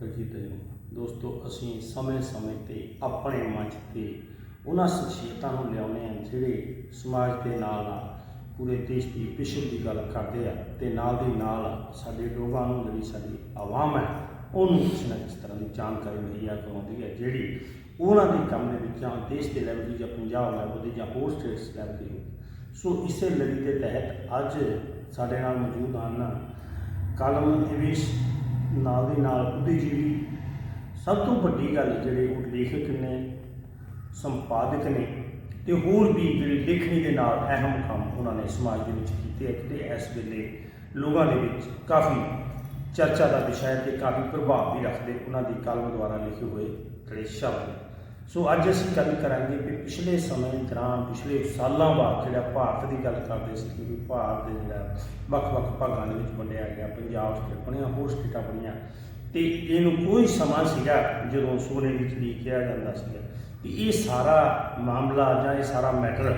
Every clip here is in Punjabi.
ਦਲਜੀਤ ਜੀ ਦੋਸਤੋ, ਅਸੀਂ ਸਮੇਂ-ਸਮੇਂ ਤੇ ਆਪਣੇ ਮੰਚ ਤੇ ਉਹਨਾਂ ਸ਼ਖਸੀਅਤਾਂ ਨੂੰ ਲਿਆਉਂਦੇ ਹਾਂ ਜਿਹੜੇ ਸਮਾਜ ਦੇ ਨਾਲ ਨਾਲ ਪੂਰੇ ਦੇਸ਼ ਦੀ ਪਿਛਲ ਦੀ ਗੱਲ ਕਰਦੇ ਆ ਤੇ ਨਾਲ ਦੀ ਨਾਲ ਸਾਡੇ ਲੋਕਾਂ ਨੂੰ ਜਿਹੜੀ ਸਾਡੀ ਆਵਾਮ ਹੈ, ਉਹਨੂੰ ਕਿਸੇ ਨਾ ਕਿਸ ਤਰ੍ਹਾਂ ਦੀ ਜਾਣਕਾਰੀ ਮੁਹੱਈਆ ਕਰਵਾਉਂਦੀ ਹੈ, ਜਿਹੜੀ ਉਹਨਾਂ ਦੇ ਕੰਮ ਦੇ ਵਿੱਚ ਜਾਂ ਦੇਸ਼ ਦੇ ਲੈਵਲ ਦੀ ਜਾਂ ਪੰਜਾਬ ਲੈਵਲ ਦੀ ਜਾਂ ਹੋਰ ਸਟੇਟਸ ਲੈਵਲ ਦੀ ਹੋਵੇ। ਸੋ ਇਸੇ ਲੜੀ ਦੇ ਤਹਿਤ ਅੱਜ ਸਾਡੇ ਨਾਲ ਮੌਜੂਦ ਹਨ ਕਾਲਮ ਨਿਵੇਸ਼ ਨਾਲ ਦੇ ਨਾਲ ਬੁੱਧੀਜੀਵੀ ਸਭ ਤੋਂ ਵੱਡੀ ਗੱਲ ਜਿਹੜੇ ਉਹ ਲੇਖਕ ਨੇ, ਸੰਪਾਦਕ ਨੇ ਤੇ ਹੋਰ ਵੀ ਜਿਹੜੇ ਲੇਖਣੀ ਦੇ ਨਾਲ ਅਹਿਮ ਕੰਮ ਉਹਨਾਂ ਨੇ ਸਮਾਜ ਦੇ ਵਿੱਚ ਕੀਤੇ ਹੈ ਤੇ ਇਸ ਵੇਲੇ ਲੋਕਾਂ ਦੇ ਵਿੱਚ ਕਾਫੀ ਚਰਚਾ ਦਾ ਵਿਸ਼ਾ ਹੈ ਤੇ ਕਾਫੀ ਪ੍ਰਭਾਵ ਵੀ ਰੱਖਦੇ ਉਹਨਾਂ ਦੀ ਕਲਮ ਦੁਆਰਾ ਲਿਖੇ ਹੋਏ ਜਿਹੜੇ ਸ਼ਬਦ ਨੇ। ਸੋ ਅੱਜ ਅਸੀਂ ਗੱਲ ਕਰਾਂਗੇ ਕਿ ਪਿਛਲੇ ਸਮੇਂ ਦੌਰਾਨ, ਪਿਛਲੇ ਸਾਲਾਂ ਬਾਅਦ ਜਿਹੜਾ ਭਾਰਤ ਦੀ ਗੱਲ ਕਰਦੇ ਸੀ ਕਿ ਭਾਰਤ ਦੇ ਜਿਹੜਾ ਵੱਖ-ਵੱਖ ਭਾਗਾਂ ਦੇ ਵਿੱਚ ਵੰਡਿਆ ਗਿਆ, ਪੰਜਾਬ ਸਟੇਟ ਬਣੀਆਂ, ਹੋਰ ਸਟੇਟਾਂ ਬਣੀਆਂ, ਤੇ ਇਹਨੂੰ ਕੋਈ ਸਮਾਂ ਸੀਗਾ ਜਦੋਂ ਸੋਨੇ ਵਿੱਚ ਵੀ ਕਿਹਾ ਜਾਂਦਾ ਸੀਗਾ ਕਿ ਇਹ ਸਾਰਾ ਮਾਮਲਾ ਜਾਂ ਇਹ ਸਾਰਾ ਮੈਟਰ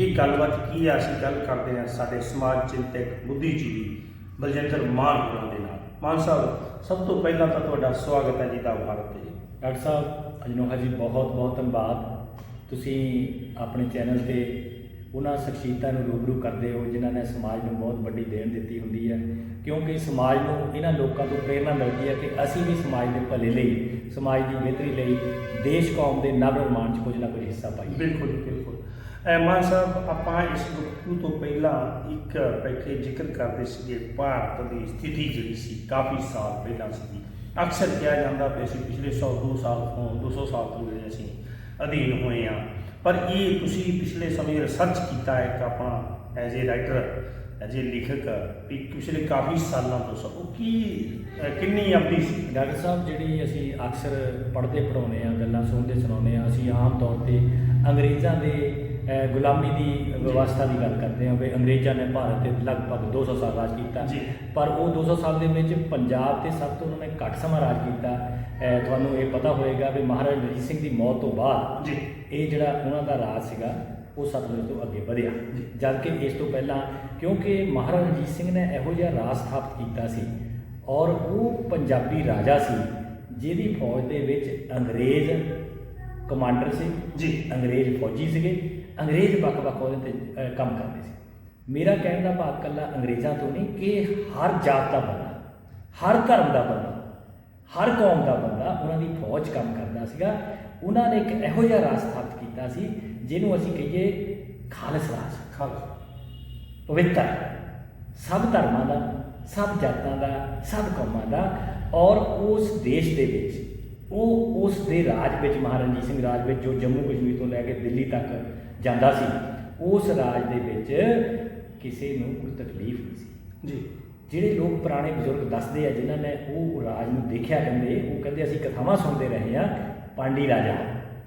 ਇਹ ਗੱਲਬਾਤ ਕੀ ਆ? ਅਸੀਂ ਗੱਲ ਕਰਦੇ ਹਾਂ ਸਾਡੇ ਸਮਾਜ ਚਿੰਤਕ ਬੁੱਧੀਜੀਵੀ ਬਲਜਿੰਦਰ ਮਾਨ ਹੋਰਾਂ ਦੇ ਨਾਲ। ਮਾਨ ਸਾਹਿਬ, ਸਭ ਤੋਂ ਪਹਿਲਾਂ ਤਾਂ ਤੁਹਾਡਾ ਸਵਾਗਤ ਹੈ ਜੀ ਦਾ ਭਾਰਤ ਤੇ। ਡਾਕਟਰ ਸਾਹਿਬ ਅਜਨੋਹਾ ਜੀ, ਬਹੁਤ ਬਹੁਤ ਧੰਨਵਾਦ। ਤੁਸੀਂ ਆਪਣੇ ਚੈਨਲ ਤੇ ਉਹਨਾਂ ਸ਼ਖਸੀਅਤਾਂ ਨੂੰ ਰੂਬਰੂ ਕਰਦੇ ਹੋ, ਜਿਨ੍ਹਾਂ ਨੇ ਸਮਾਜ ਨੂੰ ਬਹੁਤ ਵੱਡੀ ਦੇਣ ਦਿੱਤੀ ਹੁੰਦੀ ਹੈ। ਕਿਉਂਕਿ ਸਮਾਜ ਨੂੰ ਇਹਨਾਂ ਲੋਕਾਂ ਤੋਂ ਪ੍ਰੇਰਣਾ ਮਿਲਦੀ ਹੈ ਕਿ ਅਸੀਂ ਵੀ ਸਮਾਜ ਦੇ ਭਲੇ ਲਈ, ਸਮਾਜ ਦੀ ਬਿਹਤਰੀ ਲਈ ਦੇਸ਼, ਕੌਮ ਦੇ ਨਵ ਨਿਰਮਾਣ 'ਚ ਕੁਝ ਨਾ ਕੁਝ ਹਿੱਸਾ ਪਾਈਏ। ਬਿਲਕੁਲ ਬਿਲਕੁਲ। ਐ ਸਾਹਿਬ, ਆਪਾਂ ਇਸ ਗੁਫ਼ਤਗੂ ਤੋਂ ਪਹਿਲਾਂ ਇੱਕ ਬੈਠੇ ਜ਼ਿਕਰ ਕਰਦੇ ਸੀਗੇ, ਭਾਰਤ ਦੀ ਸਥਿਤੀ ਜਿਹੜੀ ਸੀ, ਕਾਫੀ ਸਾਲ ਪਹਿਲਾਂ ਸੀ ਅਕਸਰ ਕਿਹਾ ਜਾਂਦਾ ਵੀ ਅਸੀਂ ਪਿਛਲੇ 100 2 ਸਾਲ ਤੋਂ 200 ਸਾਲ ਤੋਂ ਜਿਹੜੇ ਅਸੀਂ ਅਧੀਨ ਹੋਏ ਆ ਪਰ ਇਹ ਤੁਸੀਂ ਪਿਛਲੇ ਸਮੇਂ ਰਿਸਰਚ ਕੀਤਾ ਹੈ ਇੱਕ ਆਪਣਾ as a writer as a ਲੇਖਕ, ਵੀ ਪਿਛਲੇ ਕਾਫੀ ਸਾਲਾਂ ਤੋਂ ਸਭ ਉਹ ਕੀ ਕਿੰਨੀ ਅਵਧੀ ਸੀ? ਡਾਕਟਰ ਸਾਹਿਬ, ਜਿਹੜੀ ਅਸੀਂ ਅਕਸਰ ਪੜ੍ਹਦੇ ਪੜਾਉਂਦੇ ਆ ਗੱਲਾਂ ਸੁਣਦੇ ਸੁਣਾਉਂਦੇ ਆ ਅਸੀਂ ਆਮ ਤੌਰ ਤੇ ਅੰਗਰੇਜ਼ਾਂ ਦੇ ਗੁਲਾਮੀ ਦੀ ਵਿਵਸਥਾ ਦੀ ਗੱਲ ਕਰਦੇ ਹਾਂ ਵੀ ਅੰਗਰੇਜ਼ਾਂ ਨੇ ਭਾਰਤ ਤੇ ਲਗਭਗ 200 ਸਾਲ ਰਾਜ ਕੀਤਾ। ਪਰ ਉਹ 200 ਸਾਲ ਦੇ ਵਿੱਚ ਪੰਜਾਬ ਤੇ ਸਭ ਤੋਂ ਉਹਨਾਂ ਨੇ ਘੱਟ ਸਮਾਂ ਰਾਜ ਕੀਤਾ। ਤੁਹਾਨੂੰ ਇਹ ਪਤਾ ਹੋਏਗਾ ਵੀ ਮਹਾਰਾਜਾ ਰਣਜੀਤ ਸਿੰਘ ਦੀ ਮੌਤ ਤੋਂ ਬਾਅਦ ਜੀ। ਇਹ ਜਿਹੜਾ ਉਹਨਾਂ ਦਾ ਰਾਜ ਸੀਗਾ ਉਹ ਸਤਲੁਜ ਤੋਂ ਅੱਗੇ ਵਧਿਆ। ਜਦ ਕਿ ਇਸ ਤੋਂ ਪਹਿਲਾਂ ਕਿਉਂਕਿ ਮਹਾਰਾਜਾ ਰਣਜੀਤ ਸਿੰਘ ਨੇ ਇਹੋ ਜਿਹਾ ਰਾਜ ਸਥਾਪਿਤ ਕੀਤਾ ਸੀ ਔਰ ਉਹ ਪੰਜਾਬੀ ਰਾਜਾ ਸੀ ਜਿਹਦੀ ਫੌਜ ਦੇ ਵਿੱਚ ਅੰਗਰੇਜ਼ ਕਮਾਂਡਰ ਸੀ ਜੀ। ਅੰਗਰੇਜ਼ ਫੌਜੀ ਸੀਗੇ। ਅੰਗਰੇਜ਼ ਵੱਖ-ਵੱਖ ਉਹਦੇ ਤੇ ਕੰਮ ਕਰਦੇ ਸੀ। ਮੇਰਾ ਕਹਿਣ ਦਾ ਭਾਵ ਕੱਲਾ ਅੰਗਰੇਜ਼ਾਂ ਤੋਂ ਨਹੀਂ ਕਿ ਹਰ ਜਾਤ ਦਾ ਬੰਦਾ ਹਰ ਧਰਮ ਦਾ ਬੰਦਾ ਹਰ ਕੌਮ ਦਾ ਬੰਦਾ ਉਹਨਾਂ ਦੀ ਫੌਜ ਕੰਮ ਕਰਦਾ ਸੀਗਾ। ਉਹਨਾਂ ਨੇ ਇੱਕ ਇਹੋ ਜਿਹਾ ਰਾਜ ਸਥਾਪਿਤ ਕੀਤਾ ਸੀ ਜਿਹਨੂੰ ਅਸੀਂ ਕਹੀਏ ਖਾਲਸ ਰਾਜ। ਖਾਲਸਾ। ਪਵਿੱਤਰ। ਸਭ ਧਰਮਾਂ ਦਾ ਸਭ ਜਾਤਾਂ ਦਾ ਸਭ ਕੌਮਾਂ ਦਾ ਔਰ ਉਸ ਦੇਸ਼ ਦੇ ਵਿੱਚ ਉਹ ਉਸ ਦੇ ਰਾਜ ਵਿੱਚ ਮਹਾਰਾਜਾ ਰਣਜੀਤ ਸਿੰਘ ਰਾਜ ਵਿੱਚ ਜੋ ਜੰਮੂ ਕਸ਼ਮੀਰ ਤੋਂ ਲੈ ਕੇ ਦਿੱਲੀ ਤੱਕ ਜਾਂਦਾ ਸੀ। ਉਸ ਰਾਜ ਦੇ ਵਿੱਚ ਕਿਸੇ ਨੂੰ ਕੋਈ ਤਕਲੀਫ ਨਹੀਂ ਸੀ। ਜੀ। ਜਿਹੜੇ ਲੋਕ ਪੁਰਾਣੇ ਬਜ਼ੁਰਗ ਦੱਸਦੇ ਆ ਜਿਨ੍ਹਾਂ ਨੇ ਉਹ ਰਾਜ ਨੂੰ ਦੇਖਿਆ ਕਹਿੰਦੇ ਉਹ ਕਹਿੰਦੇ ਅਸੀਂ ਕਥਾਵਾਂ ਸੁਣਦੇ ਰਹੇ ਆ ਪਾਂਡੀ ਰਾਜਾ।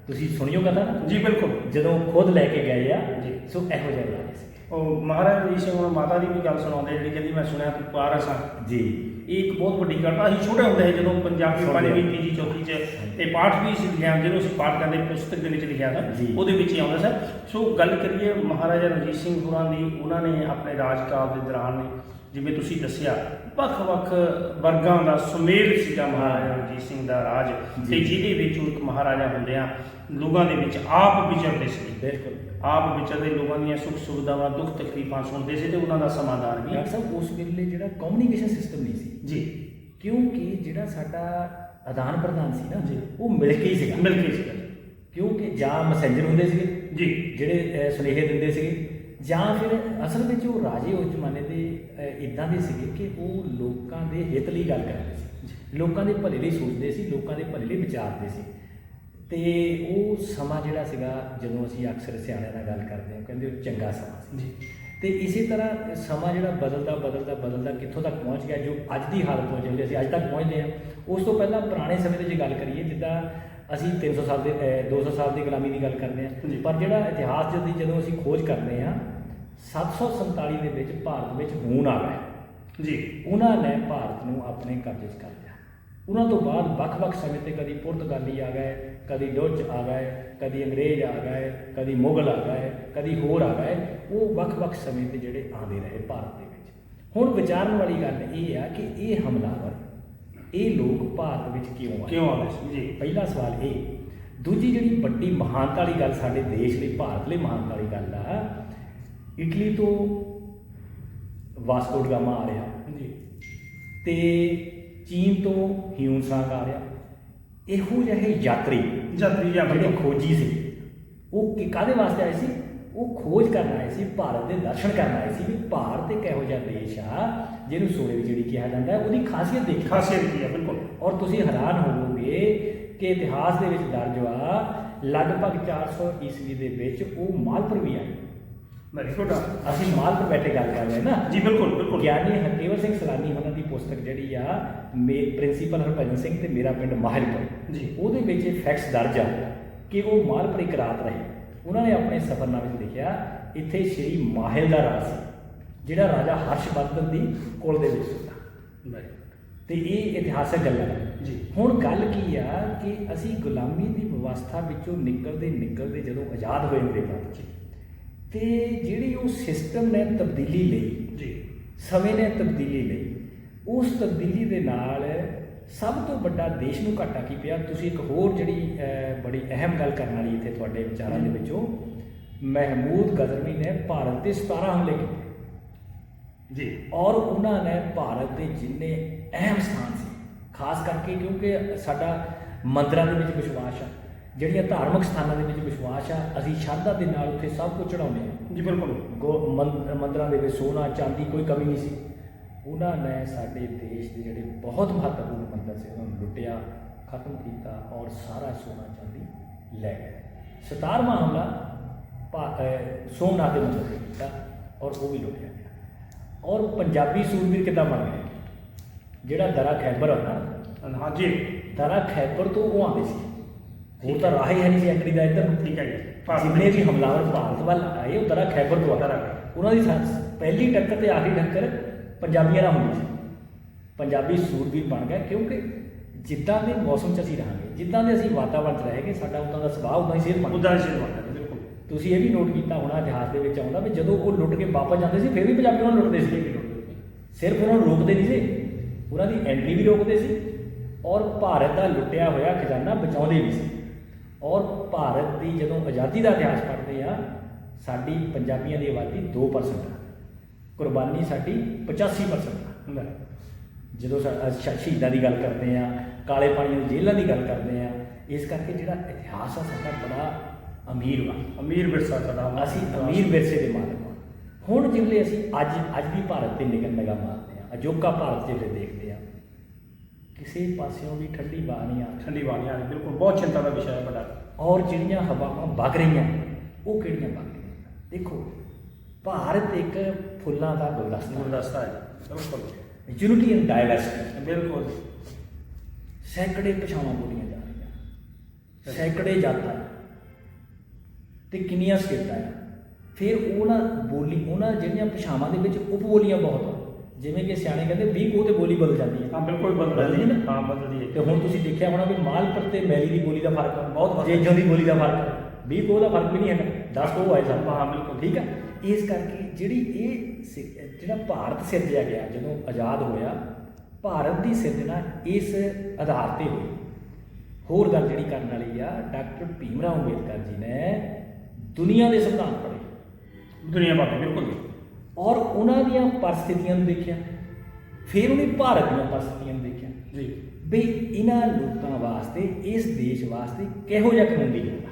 ਤੁਸੀਂ ਸੁਣਿਓ ਕਥਾ? ਜੀ ਬਿਲਕੁਲ। ਜਦੋਂ ਖੁਦ ਲੈ ਕੇ ਗਏ ਆ ਜੀ। ਸੋ ਇਹੋ ਜਿਹਾ ਰਾਜ ਸੀ। ਉਹ ਮਹਾਰਾਜ ਰਣਜੀਤ ਸਿੰਘ ਹੁਣ ਮਾਤਾ ਦੀ ਵੀ ਗੱਲ ਸੁਣਾਉਂਦੇ ਜਿਹੜੀ ਕਹਿੰਦੀ ਮੈਂ ਸੁਣਿਆ ਤੂੰ ਪਾਰਸ ਆ ਜੀ। ਇਹ ਇੱਕ ਬਹੁਤ ਵੱਡੀ ਗੱਲ ਆ ਅਸੀਂ ਛੋਟੇ ਹੁੰਦੇ ਸੀ ਜਦੋਂ ਪੰਜਾਬੀ ਪੰਜਵੀਂ। ਤੀਜੀ ਚੌਥੀ ਚ ਤੇ ਪਾਠ ਵੀ ਸੀ ਲਿਖਿਆ ਜਿਹਨੂੰ ਅਸੀਂ ਪਾਠ ਕਰਦੇ ਪੁਸਤਕ ਦੇ ਵਿੱਚ ਲਿਖਿਆ ਨਾ ਜੀ। ਉਹਦੇ ਵਿੱਚ ਹੀ ਆਉਂਦਾ ਸਰ। ਸੋ ਗੱਲ ਕਰੀਏ ਮਹਾਰਾਜਾ ਰਣਜੀਤ ਸਿੰਘ ਹੋਰਾਂ ਦੀ ਉਹਨਾਂ ਨੇ ਆਪਣੇ ਰਾਜਕਾਲ ਦੇ ਦੌਰਾਨ ਜਿਵੇਂ ਤੁਸੀਂ ਦੱਸਿਆ ਵੱਖ-ਵੱਖ ਵਰਗਾਂ ਦਾ ਸੁਮੇਲ ਸੀਗਾ ਮਹਾਰਾਜਾ ਰਣਜੀਤ ਸਿੰਘ ਦਾ ਰਾਜ। ਤੇ ਜੀ। ਜਿਹਦੇ ਵਿੱਚ ਉਹ ਇੱਕ ਮਹਾਰਾਜਾ ਹੁੰਦਿਆਂ ਲੋਕਾਂ ਦੇ ਵਿੱਚ ਆਪ ਵਿਚਰਦੇ ਸੀ। ਬਿਲਕੁਲ। ਆਪ ਵਿਚਰਦੇ ਲੋਕਾਂ ਦੀਆਂ ਸੁੱਖ ਸੁਵਿਧਾਵਾਂ ਦੁੱਖ ਤਕਲੀਫਾਂ ਸੁਣਦੇ ਸੀ ਤੇ ਉਹਨਾਂ ਦਾ ਸਮਾਧਾਨ ਵੀ। ਡਾਕਟਰ ਸਾਹਿਬ ਉਸ ਵੇਲੇ ਜਿਹੜਾ ਕਮਿਊਨੀਕੇਸ਼ਨ ਸਿਸਟਮ ਨਹੀਂ ਸੀ। ਜੀ। ਕਿਉਂਕਿ ਜਿਹੜਾ ਸਾਡਾ ਆਦਾਨ ਪ੍ਰਦਾਨ ਸੀ ਨਾ ਜੀ। ਉਹ ਮਿਲ ਕੇ ਹੀ ਸੀਗਾ। ਮਿਲ ਕੇ ਸੀਗਾ। ਕਿਉਂਕਿ ਜਾਂ ਮੈਸੇਂਜਰ ਹੁੰਦੇ ਸੀਗੇ ਜੀ। ਜਿਹੜੇ ਸੁਨੇਹੇ ਦਿੰਦੇ ਸੀਗੇ ਜਾਂ ਫਿਰ ਅਸਲ ਵਿੱਚ ਉਹ ਰਾਜੇ ਉਸ ਜ਼ਮਾਨੇ ਦੇ ਇਦਾਂ ਦੇ ਸੀਗੇ ਕਿ ਉਹ ਲੋਕਾਂ ਦੇ ਹਿੱਤ ਲਈ ਗੱਲ ਕਰਦੇ ਸੀ। ਲੋਕਾਂ ਦੇ ਭਲੇ ਲਈ ਸੋਚਦੇ ਸੀ ਲੋਕਾਂ ਦੇ ਭਲੇ ਲਈ ਵਿਚਾਰਦੇ ਸੀ। ਤੇ ਉਹ ਸਮਾਂ ਜਿਹੜਾ ਸੀਗਾ ਜਦੋਂ ਅਸੀਂ ਅਕਸਰ ਸਿਆਣਿਆਂ ਨਾਲ ਗੱਲ ਕਰਦੇ ਹਾਂ ਕਹਿੰਦੇ ਉਹ ਚੰਗਾ ਸਮਾਂ ਸੀ। ਜੀ। ਤੇ ਇਸੇ ਤਰ੍ਹਾਂ ਸਮਾਂ ਜਿਹੜਾ ਬਦਲਦਾ ਬਦਲਦਾ ਬਦਲਦਾ ਕਿੱਥੋਂ ਤੱਕ ਪਹੁੰਚ ਗਿਆ ਜੋ ਅੱਜ ਦੀ ਹਾਲਤ ਪਹੁੰਚ ਜਾਂਦੀ ਅਸੀਂ ਅੱਜ ਤੱਕ ਪਹੁੰਚਦੇ ਹਾਂ। ਉਸ ਤੋਂ ਪਹਿਲਾਂ ਪੁਰਾਣੇ ਸਮੇਂ ਦੀ ਜੇ ਗੱਲ ਕਰੀਏ ਜਿੱਦਾਂ ਅਸੀਂ 300 ਸਾਲ ਦੇ ਅਹ 200 ਸਾਲ ਦੀ ਗੁਲਾਮੀ ਦੀ ਗੱਲ ਕਰਦੇ। ਹਾਂ ਪਰ ਜਿਹੜਾ ਇਤਿਹਾਸ ਜਦ ਦੀ ਜਦੋਂ ਅਸੀਂ ਖੋਜ ਕਰਦੇ ਹਾਂ 747 ਦੇ ਵਿੱਚ ਭਾਰਤ ਵਿੱਚ ਹੂਣ ਆ ਗਏ ਜੀ। ਉਹਨਾਂ ਨੇ ਭਾਰਤ ਨੂੰ ਆਪਣੇ ਕਬਜ਼ੇ 'ਚ ਕਰ ਲਿਆ। ਉਹਨਾਂ ਤੋਂ ਬਾਅਦ ਵੱਖ-ਵੱਖ ਸਮੇਂ ਤੇ ਕਦੀ ਪੁਰਤਗਾਲੀ ਆ ਗਏ ਕਦੀ ਡੋਚ ਆ ਗਏ ਕਦੀ ਅੰਗਰੇਜ਼ ਆ ਗਏ ਕਦੀ ਮੁਗਲ ਆ ਗਏ ਕਦੀ ਹੋਰ ਆ ਗਏ ਉਹ ਵੱਖ-ਵੱਖ ਸਮੇਂ ਤੇ ਜਿਹੜੇ ਆਉਂਦੇ ਰਹੇ ਭਾਰਤ ਦੇ ਵਿੱਚ। ਹੁਣ ਵਿਚਾਰਨ ਵਾਲੀ ਗੱਲ ਇਹ ਆ ਕਿ ਇਹ ਹਮਲਾਵਰ ਇਹ ਲੋਕ ਭਾਰਤ ਵਿੱਚ ਕਿਉਂ ਆਏ? ਕਿਉਂ ਆਉਂਦੇ ਸੀ? ਜੀ। ਪਹਿਲਾ ਸਵਾਲ ਇਹ। ਦੂਜੀ ਜਿਹੜੀ ਵੱਡੀ ਮਹਾਨਤਾ ਵਾਲੀ ਗੱਲ ਸਾਡੇ ਦੇਸ਼ ਲਈ ਭਾਰਤ ਲਈ ਮਹਾਨਤਾ ਵਾਲੀ ਗੱਲ ਆ ਇਟਲੀ ਤੋਂ ਵਾਸਕੋ ਡ ਗਾਮਾ ਆ ਰਿਹਾ। ਜੀ। ਤੇ ਚੀਨ ਤੋਂ ਹਿਊਨ ਸਾਂਗ ਆ ਰਿਹਾ। ਇਹੋ ਜਿਹੇ ਯਾਤਰੀ ਯਾਤਰੀ ਜਾਂ ਜਿਹੜੇ ਖੋਜੀ ਸੀ ਉਹ ਕਿ ਕਾਦੇ ਵਾਸਤੇ ਆਏ ਸੀ? ਉਹ ਖੋਜ ਕਰਨ ਆਏ ਸੀ ਭਾਰਤ ਦੇ ਦਰਸ਼ਨ ਕਰਨ ਆਏ ਸੀ ਵੀ ਭਾਰਤ ਇੱਕ ਇਹੋ ਜਿਹਾ ਦੇਸ਼ ਆ ਜਿਹਨੂੰ ਸੋਨੇ ਦੀ ਜਿਹੜੀ ਕਿਹਾ ਜਾਂਦਾ ਹੈ, ਉਹਦੀ ਖਾਸੀਅਤ ਦੇਖੀ। ਖਾਸੀਅਤ ਕੀ ਹੈ ਬਿਲਕੁਲ। ਔਰ ਤੁਸੀਂ ਹੈਰਾਨ ਹੋਵੋਗੇ ਕਿ ਇਤਿਹਾਸ ਦੇ ਵਿੱਚ ਦਰਜ ਆ ਲਗਭਗ 400 ਈਸਵੀ ਦੇ ਵਿੱਚ ਉਹ ਮਾਲਪੁਰ ਵੀ ਆਏ। ਗੁੱਡ ਅਸੀਂ ਮਾਲਪੁਰ ਬੈਠੇ ਗੱਲ ਕਰ ਰਹੇ ਨਾ। ਜੀ ਬਿਲਕੁਲ ਬਿਲਕੁਲ। ਗਿਆਨੀ ਹਰਕੇਵਲ ਸਿੰਘ ਸਲਾਨੀ ਉਹਨਾਂ ਦੀ ਪੁਸਤਕ ਜਿਹੜੀ ਆ ਮੇ ਪ੍ਰਿੰਸੀਪਲ ਹਰਭਜਨ ਸਿੰਘ ਤੇ ਮੇਰਾ ਪਿੰਡ ਮਾਹਿਲਪੁਰ ਜੀ। ਉਹਦੇ ਵਿੱਚ ਇਹ ਫੈਕਟਸ ਦਰਜ ਆ ਕਿ ਉਹ ਮਾਲਪੁਰ ਇੱਕ ਰਾਤ ਰਹੇ। ਉਹਨਾਂ ਨੇ ਆਪਣੇ ਸਫ਼ਰਨਾਮੇ ਵਿੱਚ ਲਿਖਿਆ ਇੱਥੇ ਸ਼੍ਰੀ ਮਾਹਿਲ ਦਾ ਰਾਜ ਸੀ ਜਿਹੜਾ ਰਾਜਾ ਹਰਸ਼ਵਰਧਨ ਦੀ ਕੋਲ ਦੇ ਵਿੱਚ ਤੇ ਇਹ ਇਤਿਹਾਸਕ ਗੱਲ ਹੈ ਜੀ। ਹੁਣ ਗੱਲ ਕੀ ਆ ਕਿ ਅਸੀਂ ਗੁਲਾਮੀ ਦੀ ਵਿਵਸਥਾ ਵਿੱਚੋਂ ਨਿਕਲਦੇ ਨਿਕਲਦੇ ਜਦੋਂ ਆਜ਼ਾਦ ਹੋਏ ਅੰਗਰੇਜ਼ਾਂ ਤੋਂ ਤੇ ਜਿਹੜੀ ਉਹ ਸਿਸਟਮ ਨੇ ਤਬਦੀਲੀ ਲਈ ਜੀ। ਸਮੇਂ ਨੇ ਤਬਦੀਲੀ ਲਈ ਉਸ ਤਬਦੀਲੀ ਦੇ ਨਾਲ ਸਭ ਤੋਂ ਵੱਡਾ ਦੇਸ਼ ਨੂੰ ਘਾਟਾ ਕੀ ਪਿਆ? ਤੁਸੀਂ ਇੱਕ ਹੋਰ ਜਿਹੜੀ ਬੜੀ ਅਹਿਮ ਗੱਲ ਕਰਨ ਵਾਲੀ ਇੱਥੇ ਤੁਹਾਡੇ ਵਿਚਾਰਾਂ ਦੇ ਵਿੱਚੋਂ ਮਹਿਮੂਦ ਗਜ਼ਨਵੀ ਨੇ ਭਾਰਤ ਤੇ 17 ਹਮਲੇ ਕੀਤੇ। ਜੀ। ਔਰ ਉਹਨਾਂ ਨੇ ਭਾਰਤ ਦੇ ਜਿੰਨੇ ਅਹਿਮ ਸਥਾਨ ਸੀ ਖਾਸ ਕਰਕੇ ਕਿਉਂਕਿ ਸਾਡਾ ਮੰਦਰਾਂ ਦੇ ਵਿੱਚ ਵਿਸ਼ਵਾਸ ਆ। ਜਿਹੜੀਆਂ ਧਾਰਮਿਕ ਸਥਾਨਾਂ ਦੇ ਵਿੱਚ ਵਿਸ਼ਵਾਸ ਆ ਅਸੀਂ ਸ਼ਰਧਾ ਦੇ ਨਾਲ ਉੱਥੇ ਸਭ ਕੁਝ ਚੜਾਉਂਦੇ ਆ ਜੀ ਬਿਲਕੁਲ। ਮੰਦਰਾਂ ਦੇ ਵਿੱਚ ਸੋਨਾ ਚਾਂਦੀ ਕੋਈ ਕਮੀ ਨਹੀਂ ਸੀ। ਉਹਨਾਂ ਨੇ ਸਾਡੇ ਦੇਸ਼ ਦੇ ਜਿਹੜੇ ਬਹੁਤ ਮਹੱਤਵਪੂਰਨ ਮੰਦਰ ਸੀ ਉਹਨਾਂ ਨੂੰ ਲੁੱਟਿਆ ਖਤਮ ਕੀਤਾ ਔਰ ਸਾਰਾ ਸੋਨਾ ਚਾਂਦੀ ਲੈ ਗਏ। 17ਵਾਂ ਹਮਲਾ ਸੋਮਨਾਥ ਦੇ ਮੰਦਰ ਤੇ ਕੀਤਾ ਔਰ ਉਹ ਵੀ ਲੁੱਟਿਆ ਗਿਆ। ਔਰ ਪੰਜਾਬੀ ਸੂਰਬੀਰ ਕਿੱਦਾਂ ਬਣ ਗਏ? ਜਿਹੜਾ ਦਰਾ ਖੈਬਰ ਆ ਨਾ ਹਾਂ ਜੀ ਦਰਾ ਖੈਬਰ ਤੋਂ ਉਹ ਆਉਂਦੇ ਸੀ। ਹੋਰ ਤਾਂ ਰਾਹ ਹੀ ਹੈ ਨਹੀਂ ਸੀ ਐਂਟਰੀ ਦਾ ਇੱਧਰ। ਠੀਕ ਹੈ ਜੀ। ਭਾਰਤ ਜਿੰਨੇ ਵੀ ਹਮਲਾਵਰ ਭਾਰਤ ਵੱਲ ਆਏ ਉਹ ਦਰਾ ਖੈਬਰ ਤੋਂ ਆ ਉਹਨਾਂ ਦੀ ਪਹਿਲੀ ਟੱਕਰ ਤੇ ਆਖਰੀ ਟੱਕਰ ਪੰਜਾਬੀਆਂ ਨਾਲ ਹੁੰਦੀ ਸੀ। ਪੰਜਾਬੀ ਸੂਰਬੀਰ ਬਣ ਗਏ ਕਿਉਂਕਿ ਜਿੱਦਾਂ ਦੇ ਮੌਸਮ 'ਚ ਅਸੀਂ ਰਹਾਂਗੇ ਜਿੱਦਾਂ ਦੇ ਅਸੀਂ ਵਾਤਾਵਰਣ 'ਚ ਰਹੇਗੇ ਸਾਡਾ ਉਦਾਂ ਦਾ ਸੁਭਾਅ ਉਦਾਂ ਹੀ ਸਿਹਤ ਬਣ ਉਦਾਂ ਸ਼ੇਰ ਬਣਦਾ ਜੀ ਬਿਲਕੁਲ। ਤੁਸੀਂ ਇਹ ਵੀ ਨੋਟ ਕੀਤਾ ਹੋਣਾ ਇਤਿਹਾਸ ਦੇ ਵਿੱਚ ਆਉਂਦਾ ਵੀ ਜਦੋਂ ਉਹ ਲੁੱਟ ਕੇ ਵਾਪਸ ਜਾਂਦੇ ਸੀ ਫਿਰ ਵੀ ਪੰਜਾਬੀ ਉਹਨਾਂ ਨੂੰ ਲੁੱਟਦੇ ਸੀ। ਸਿਰਫ ਉਹਨਾਂ ਨੂੰ ਰੋਕਦੇ ਨਹੀਂ ਸੀ। ਉਹਨਾਂ ਦੀ ਐਂਟਰੀ ਵੀ ਰੋਕਦੇ ਸੀ ਔਰ ਭਾਰਤ ਦਾ ਲੁੱਟਿਆ ਹੋਇਆ ਖਜ਼ਾਨਾ ਬਚਾਉਂਦੇ ਵੀ ਸੀ। ਔਰ ਭਾਰਤ ਦੀ ਜਦੋਂ ਆਜ਼ਾਦੀ ਦਾ ਇਤਿਹਾਸ ਪੜ੍ਹਦੇ ਆ ਸਾਡੀ ਪੰਜਾਬੀਆਂ ਦੀ ਆਬਾਦੀ 2% ਆ। ਕੁਰਬਾਨੀ ਸਾਡੀ 85% ਆ। ਜਦੋਂ ਸਾ- ਅ, ਸ਼- ਸ਼ਹੀਦਾਂ ਦੀ ਗੱਲ ਕਰਦੇ ਆ ਕਾਲੇ ਪਾਣੀ ਦੀ ਜੇਲ੍ਹਾਂ ਦੀ ਗੱਲ ਕਰਦੇ ਆ ਇਸ ਕਰਕੇ ਜਿਹੜਾ ਇਤਿਹਾਸ ਆ ਸਾਡਾ ਬੜਾ ਅਮੀਰ ਵਾ। ਅਮੀਰ ਵਿਰਸਾ ਸਾਡਾ ਅਸੀਂ ਅਮੀਰ ਵਿਰਸੇ ਦੇ ਮਾਲਕ ਹਾਂ ਹੁਣ ਜਿਹੜੇ ਅਸੀਂ ਅੱਜ ਅੱਜ ਵੀ ਭਾਰਤ ਤੇ ਨਿਗਮ ਨਿਗਾਹ ਮਾਰਦੇ ਆ ਅਜੋਕਾ ਭਾਰਤ ਜਿਹੜੇ ਦੇਖਦੇ ਆ ਕਿਸੇ ਪਾਸਿਓਂ ਵੀ ਠੰਡੀ ਬਾਹ ਨਹੀਂ ਆ ਠੰਡੀ ਵਾਲੀਆਂ ਬਿਲਕੁਲ ਬਹੁਤ ਚਿੰਤਾ ਦਾ ਵਿਸ਼ਾ ਹੈ ਬੜਾ ਔਰ ਜਿਹੜੀਆਂ ਹਵਾਵਾਂ ਵਗ ਰਹੀਆਂ ਉਹ ਕਿਹੜੀਆਂ ਵਗ ਰਹੀਆਂ? ਦੇਖੋ ਭਾਰਤ ਇੱਕ ਫੁੱਲਾਂ ਦਾ ਗੁਲਦਸਤਾ ਗੁਰਦਸਤਾ ਹੈ ਬਿਲਕੁਲ। ਯੂਨਿਟੀ ਇਨ ਡਾਈਵਰਸਿਟੀ ਬਿਲਕੁਲ। ਸੈਂਕੜੇ ਭਾਸ਼ਾਵਾਂ ਬੋਲੀਆਂ ਜਾ ਰਹੀਆਂ। ਸੈਂਕੜੇ ਜਾਤਾਂ ਤੇ ਕਿੰਨੀਆਂ ਸਟੇਟਾਂ ਆ ਫਿਰ ਉਹਨਾਂ ਬੋਲੀ ਉਹਨਾਂ ਜਿਹੜੀਆਂ ਭਾਸ਼ਾਵਾਂ ਦੇ ਵਿੱਚ ਉਪ ਬੋਲੀਆਂ ਬਹੁਤ ਆ। ਜਿਵੇਂ ਕਿ ਸਿਆਣੇ ਕਹਿੰਦੇ 20 ਕੋਹ ਤੇ ਬੋਲੀ ਬਦਲ ਜਾਂਦੀ ਹੈ। ਹਾਂ ਬਿਲਕੁਲ ਬਦਲਦੀ ਹੈ। ਨਾ? ਹਾਂ ਬਦਲਦੀ ਤੇ ਹੈ ਹੁਣ ਤੁਸੀਂ ਦੇਖਿਆ ਹੋਣਾ ਵੀ ਮਾਲਪੁਰ ਤੇ ਮੈਲੀ ਦੀ ਬੋਲੀ ਦਾ ਫ਼ਰਕ ਆ ਬਹੁਤ। ਜੇਜੋਂ ਦੀ ਬੋਲੀ ਦਾ ਫ਼ਰਕ ਆ 20 ਕੋਹ ਦਾ ਫ਼ਰਕ ਵੀ ਨਹੀਂ ਹੈਗਾ 10 ਕੋਹ ਆਏ ਸਨ। ਹਾਂ, ਬਿਲਕੁਲ। ਠੀਕ ਆ? ਇਸ ਕਰਕੇ ਜਿਹੜੀ ਇਹ ਜਿਹੜਾ ਭਾਰਤ ਸਿਰਜਿਆ ਗਿਆ ਜਦੋਂ ਆਜ਼ਾਦ ਹੋਇਆ ਭਾਰਤ ਦੀ ਸਿਰਜਣਾ ਇਸ ਆਧਾਰ ਤੇ ਹੋਈ। ਹੋਰ ਗੱਲ ਜਿਹੜੀ ਕਰਨ ਵਾਲੀ ਆ ਡਾਕਟਰ ਭੀਮਰਾਓ ਅੰਬੇਦਕਰ ਜੀ ਨੇ ਦੁਨੀਆ ਦੇ ਸੰਵਿਧਾਨ ਪੜ੍ਹੇ। ਦੁਨੀਆ ਦੇ ਬਿਲਕੁਲ। ਔਰ ਉਹਨਾਂ ਦੀਆਂ ਪਰਿਸਥਿਤੀਆਂ ਨੂੰ ਦੇਖਿਆ। ਫਿਰ ਉਹਨੇ ਭਾਰਤ ਦੀਆਂ ਪਰਿਸਥਿਤੀਆਂ ਨੂੰ ਦੇਖਿਆ। ਜੀ। ਵੀ ਇਹਨਾਂ ਲੋਕਾਂ ਵਾਸਤੇ ਇਸ ਦੇਸ਼ ਵਾਸਤੇ ਕਿਹੋ ਜਿਹਾ ਕਾਨੂੰਨ ਆ?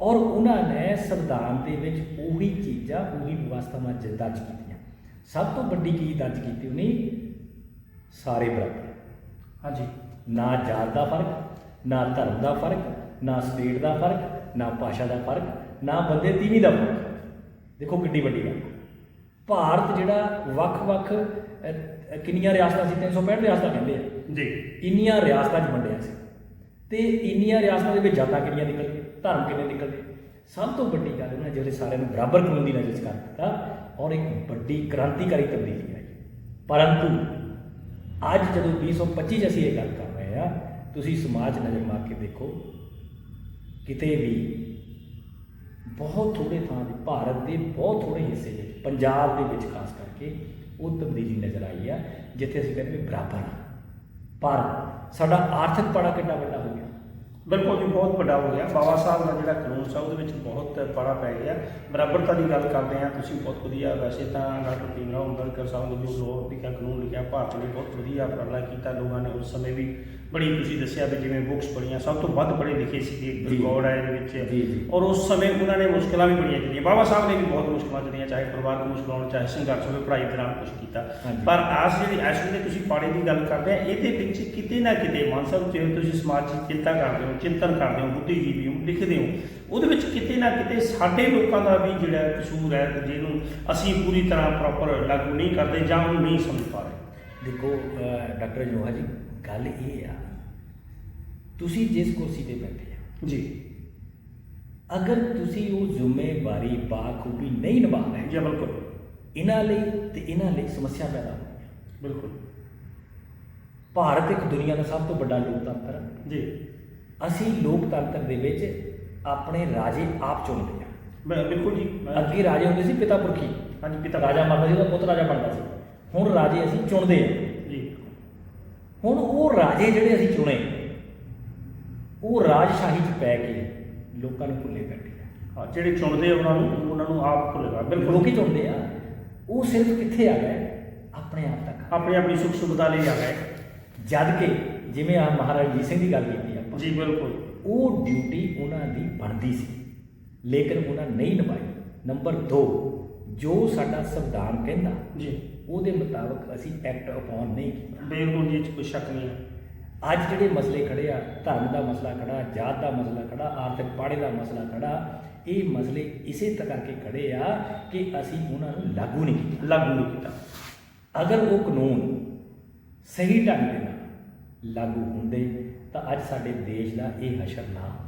ਔਰ ਉਹਨਾਂ ਨੇ ਸੰਵਿਧਾਨ ਦੇ ਵਿੱਚ ਉਹੀ ਚੀਜ਼ਾਂ ਉਹੀ ਵਿਵਸਥਾਵਾਂ ਦਰਜ ਕੀਤੀਆਂ। ਸਭ ਤੋਂ ਵੱਡੀ ਚੀਜ਼ ਦਰਜ ਕੀਤੀ ਉਹਨੇ? ਸਾਰੇ ਬਰਾਬਰ। ਹਾਂਜੀ। ਨਾ ਜਾਤ ਦਾ ਫ਼ਰਕ ਨਾ ਧਰਮ ਦਾ ਫ਼ਰਕ ਨਾ ਸਟੇਟ ਦਾ ਫ਼ਰਕ ਨਾ ਭਾਸ਼ਾ ਦਾ ਫ਼ਰਕ ਨਾ ਬੰਦੇ ਤੀਵੀਂ ਦਾ ਫ਼ਰਕ। ਦੇਖੋ ਕਿੱਡੀ ਵੱਡੀ ਗੱਲ। ਭਾਰਤ ਜਿਹੜਾ ਵੱਖ-ਵੱਖ ਕਿੰਨੀਆਂ ਰਿਆਸਤਾਂ ਸੀ? 365 ਰਿਆਸਤਾਂ ਕਹਿੰਦੇ ਆ। ਜੀ। ਇੰਨੀਆਂ ਰਿਆਸਤਾਂ 'ਚ ਵੰਡਿਆ ਸੀ। ਤੇ ਇੰਨੀਆਂ ਰਿਆਸਤਾਂ ਦੇ ਵਿੱਚ ਜਾਤਾਂ ਕਿੰਨੀਆਂ ਨਿਕਲ ਗਈਆਂ? ਧਰਮ ਕਿੰਨੇ ਨਿਕਲ ਸਭ ਤੋਂ ਵੱਡੀ ਗੱਲ ਉਹਨਾਂ ਜਿਹੜੇ ਸਾਰਿਆਂ ਨੂੰ ਬਰਾਬਰ ਕਾਨੂੰਨ ਦੀ ਨਜ਼ਰ 'ਚ ਕਰ ਦਿੱਤਾ ਔਰ ਇੱਕ ਵੱਡੀ ਕ੍ਰਾਂਤੀਕਾਰੀ ਤਬਦੀਲੀ ਆਈ। ਪਰੰਤੂ ਅੱਜ ਜਦੋਂ 2025 'ਚ ਅਸੀਂ ਇਹ ਗੱਲ ਕਰ ਰਹੇ ਆ ਤੁਸੀਂ ਸਮਾਜ 'ਚ ਨਜ਼ਰ ਮਾਰ ਕੇ ਦੇਖੋ ਕਿਤੇ ਵੀ ਬਹੁਤ ਥੋੜੇ ਥਾਂ ਦੇ ਭਾਰਤ ਦੇ ਬਹੁਤ ਥੋੜੇ ਹਿੱਸੇ ਵਿੱਚ, ਪੰਜਾਬ ਦੇ ਵਿੱਚ ਖਾਸ ਕਰਕੇ ਉਹ ਤਬਦੀਲੀ ਨਜ਼ਰ ਆਈ ਆ, ਜਿੱਥੇ ਅਸੀਂ ਕਹਿੰਦੇ ਬਰਾਬਰ ਆ। ਪਰ ਸਾਡਾ ਆਰਥਿਕ ਪੜਾ ਕਿੰਨਾ ਵੱਡਾ ਹੋ ਗਿਆ? ਬਿਲਕੁਲ ਜੀ, ਬਹੁਤ ਵੱਡਾ ਹੋ ਗਿਆ। ਬਾਬਾ ਸਾਹਿਬ ਦਾ ਜਿਹੜਾ ਕਾਨੂੰਨ ਸੀ, ਉਹਦੇ ਵਿੱਚ ਬਹੁਤ ਬੜਾ ਪੈ ਗਿਆ। ਬਰਾਬਰਤਾ ਦੀ ਗੱਲ ਕਰਦੇ ਆ ਤੁਸੀਂ ਬਹੁਤ ਵਧੀਆ ਵੈਸੇ ਤਾਂ ਡਾਕਟਰ ਭੀਮਰਾਓ ਅੰਬੇਡਕਰ ਸਾਹਿਬ ਨੇ ਜੋ ਲੋਕ ਲਿਖਿਆ ਕਾਨੂੰਨ ਲਿਖਿਆ, ਭਾਰਤ ਨੇ ਬਹੁਤ ਵਧੀਆ ਉਪਰਾਲਾ ਕੀਤਾ, ਲੋਕਾਂ ਨੇ ਉਸ ਸਮੇਂ ਵੀ ਬੜੀ ਤੁਸੀਂ ਦੱਸਿਆ ਵੀ ਜਿਵੇਂ ਬੁੱਕਸ ਪੜ੍ਹੀਆਂ ਸਭ ਤੋਂ ਵੱਧ ਪੜ੍ਹੇ ਲਿਖੇ ਸੀਗੇ ਜੀ। ਰਿਕਾਰਡ ਹੈ ਇਹਦੇ ਵਿੱਚ। ਔਰ ਉਸ ਸਮੇਂ ਉਹਨਾਂ ਨੇ ਮੁਸ਼ਕਲਾਂ ਵੀ ਬੜੀਆਂ ਚੱਲੀਆਂ ਬਾਬਾ ਸਾਹਿਬ ਨੇ ਵੀ ਬਹੁਤ ਮੁਸ਼ਕਲਾਂ ਚੱਲੀਆਂ ਚਾਹੇ ਪਰਿਵਾਰਕ ਮੁਸ਼ਕਲਾਂ ਹੋਣ ਚਾਹੇ ਸੰਘਰਸ਼ ਹੋਵੇ ਪੜ੍ਹਾਈ ਦੌਰਾਨ ਕੁਝ ਕੀਤਾ। ਪਰ ਆਸ ਜਿਹੜੀ ਐਸ ਵੇਲੇ ਤੁਸੀਂ ਪਾੜੇ ਦੀ ਗੱਲ ਕਰਦੇ ਆ ਇਹਦੇ ਵਿੱਚ ਕਿਤੇ ਨਾ ਕਿਤੇ ਮਾਨ ਸਾਹਿਬ ਜਿਵੇਂ ਤੁਸੀਂ ਸਮਾਜ ਦੀ ਚਿੰਤਾ ਕਰਦੇ ਹੋ ਚਿੰਤਨ ਕਰਦੇ ਹੋ ਬੁੱਧੀਜੀਵੀ ਹੋ ਲਿਖਦੇ ਹੋ ਉਹਦੇ ਵਿੱਚ ਕਿਤੇ ਨਾ ਕਿਤੇ ਸਾਡੇ ਲੋਕਾਂ ਦਾ ਵੀ ਜਿਹੜਾ ਕਸੂਰ ਹੈ ਜਿਹਨੂੰ ਅਸੀਂ ਪੂਰੀ ਤਰ੍ਹਾਂ ਪ੍ਰੋਪਰ ਲਾਗੂ ਨਹੀਂ ਕਰਦੇ ਜਾਂ ਉਹਨੂੰ ਨਹੀਂ ਸਮਝ ਪਾ ਰਹੇ ਦੇਖੋ ਡਾਕਟਰ ਜਨੋਹਾ ਜੀ ਗੱਲ ਇਹ ਆ ਤੁਸੀਂ ਜਿਸ ਕੁਰਸੀ ਤੇ ਬੈਠੇ ਆ ਜੀ। ਅਗਰ ਤੁਸੀਂ ਉਹ ਜ਼ਿੰਮੇਵਾਰੀ ਬਾਖੂਬੀ ਨਹੀਂ ਨਿਭਾ ਰਹੇ ਜੀ ਬਿਲਕੁਲ। ਇਹਨਾਂ ਲਈ ਤੇ ਇਹਨਾਂ ਲਈ ਸਮੱਸਿਆ ਪੈਦਾ ਹੋਣੀ ਬਿਲਕੁਲ। ਭਾਰਤ ਇੱਕ ਦੁਨੀਆ ਦਾ ਸਭ ਤੋਂ ਵੱਡਾ ਲੋਕਤੰਤਰ ਹੈ ਜੀ। ਅਸੀਂ ਲੋਕਤੰਤਰ ਦੇ ਵਿੱਚ ਆਪਣੇ ਰਾਜੇ ਆਪ ਚੁਣਦੇ ਆ। ਮੈਂ- ਬਿਲਕੁਲ ਜੀ ਅੱਗੇ ਰਾਜੇ ਹੁੰਦੇ ਸੀ ਪਿਤਾ ਪੁਰਖੀ। ਹਾਂਜੀ ਪਿਤਾ ਰਾਜਾ ਮਰਦਾ ਸੀ ਉਹਦਾ ਪੁੱਤ ਰਾਜਾ ਬਣਦਾ ਸੀ। ਹੁਣ ਰਾਜੇ ਅਸੀਂ ਚੁਣਦੇ ਆ। ਜੀ ਹੁਣ ਉਹ ਰਾਜੇ ਜਿਹੜੇ ਅਸੀਂ ਚੁਣੇ ਉਹ ਰਾਜਸ਼ਾਹੀ 'ਚ ਪੈ ਕੇ ਲੋਕਾਂ ਨੂੰ ਭੁੱਲੇ ਬੈਠੇ ਆ। ਹਾਂ ਜਿਹੜੇ ਚੁਣਦੇ ਆ ਉਹਨਾਂ ਨੂੰ ਉਹਨਾਂ ਨੂੰ ਆਪ ਭੁੱਲੇਗਾ ਬਿਲਕੁਲ। ਲੋਕੀ ਚੁਣਦੇ ਆ। ਉਹ ਸਿਰਫ ਕਿੱਥੇ ਆ ਗਏ? ਆਪਣੇ ਆਪ ਤੱਕ ਆਪਣੀ ਆਪਣੀ ਸੁੱਖ ਸੁਵਿਧਾ ਲਈ ਆ ਗਏ। ਜਦ ਕਿ ਜਿਵੇਂ ਆ ਮਹਾਰਾਜ ਜੀ ਸਿੰਘ ਦੀ ਗੱਲ ਕੀਤੀ ਆਪਾਂ। ਜੀ ਬਿਲਕੁਲ। ਉਹ ਡਿਊਟੀ ਉਹਨਾਂ ਦੀ ਬਣਦੀ ਸੀ ਲੇਕਿਨ ਉਹਨਾਂ ਨਹੀਂ ਨਿਭਾਈ। ਨੰਬਰ 2 ਜੋ ਸਾਡਾ ਸੰਵਿਧਾਨ ਕਹਿੰਦਾ ਜੀ। ਉਹਦੇ ਮੁਤਾਬਕ ਅਸੀਂ ਐਕਟ ਅਪਾਨ ਨਹੀਂ ਕੀਤਾ। ਬਿਲਕੁਲ ਜੀ ਕੋਈ ਸ਼ੱਕ ਨਹੀਂ ਅੱਜ ਜਿਹੜੇ ਮਸਲੇ ਖੜੇ ਆ ਧਰਮ ਦਾ ਮਸਲਾ ਖੜਾ ਜਾਤ ਦਾ ਮਸਲਾ ਖੜਾ ਆਰਥਿਕ ਪਾੜੇ ਦਾ ਮਸਲਾ ਖੜਾ ਇਹ ਮਸਲੇ ਇਸੇ ਤਰ੍ਹਾਂ ਕਰਕੇ ਖੜੇ ਆ ਕਿ ਅਸੀਂ ਉਹਨਾਂ ਨੂੰ ਲਾਗੂ ਨਹੀਂ ਕੀਤਾ। ਲਾਗੂ ਨਹੀਂ ਕੀਤਾ। ਅਗਰ ਉਹ ਕਾਨੂੰਨ ਸਹੀ ਢੰਗ ਦੇ ਨਾਲ ਲਾਗੂ ਹੁੰਦੇ ਤਾਂ ਅੱਜ ਸਾਡੇ ਦੇਸ਼ ਦਾ ਇਹ ਹਸ਼ਰ ਨਾ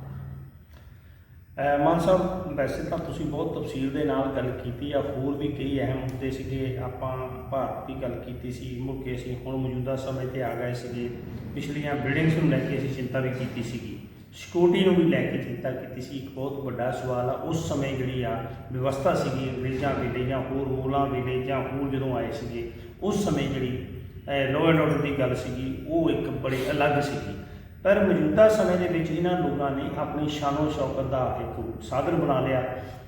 ਮਾਨ ਸਾਹਿਬ, ਵੈਸੇ ਤਾਂ ਤੁਸੀਂ ਬਹੁਤ ਤਫਸੀਲ ਦੇ ਨਾਲ ਗੱਲ ਕੀਤੀ ਆ, ਹੋਰ ਵੀ ਕਈ ਅਹਿਮ ਮੁੱਦੇ ਸੀਗੇ, ਆਪਾਂ ਭਾਰਤ ਦੀ ਗੱਲ ਕੀਤੀ ਸੀ ਮੁੜ ਕੇ ਅਸੀਂ ਹੁਣ ਮੌਜੂਦਾ ਸਮੇਂ ਤੇ ਆ ਗਏ ਸੀਗੇ, ਪਿਛਲੀਆਂ ਬਿਲਡਿੰਗਸ ਨੂੰ ਲੈ ਕੇ ਅਸੀਂ ਚਿੰਤਾ ਵੀ ਕੀਤੀ ਸੀਗੀ। ਸਿਕਿਉਰਿਟੀ ਨੂੰ ਵੀ ਲੈ ਕੇ ਚਿੰਤਾ ਕੀਤੀ ਸੀ, ਇੱਕ ਬਹੁਤ ਵੱਡਾ ਸਵਾਲ ਆ, ਉਸ ਸਮੇਂ ਜਿਹੜੀ ਆ ਵਿਵਸਥਾ ਸੀਗੀ ਅੰਗਰੇਜ਼ਾਂ ਵੇਲੇ ਜਾਂ ਹੋਰ ਮੂਲਾਂ ਵੇਲੇ ਜਾਂ ਹੋਰ ਜਦੋਂ ਆਏ ਸੀਗੇ, ਉਸ ਸਮੇਂ ਜਿਹੜੀ ਲਾਅ ਐਂਡ ਆਰਡਰ ਦੀ ਗੱਲ ਸੀਗੀ, ਉਹ ਇੱਕ ਬੜੀ ਅਲੱਗ ਸੀਗੀ। ਪਰ ਮੌਜੂਦਾ ਸਮੇਂ ਦੇ ਵਿੱਚ ਇਹਨਾਂ ਲੋਕਾਂ ਨੇ ਆਪਣੀ ਸ਼ਾਨੋ ਸ਼ੌਕਤ ਦਾ ਇੱਕ ਸਾਧਨ ਬਣਾ ਲਿਆ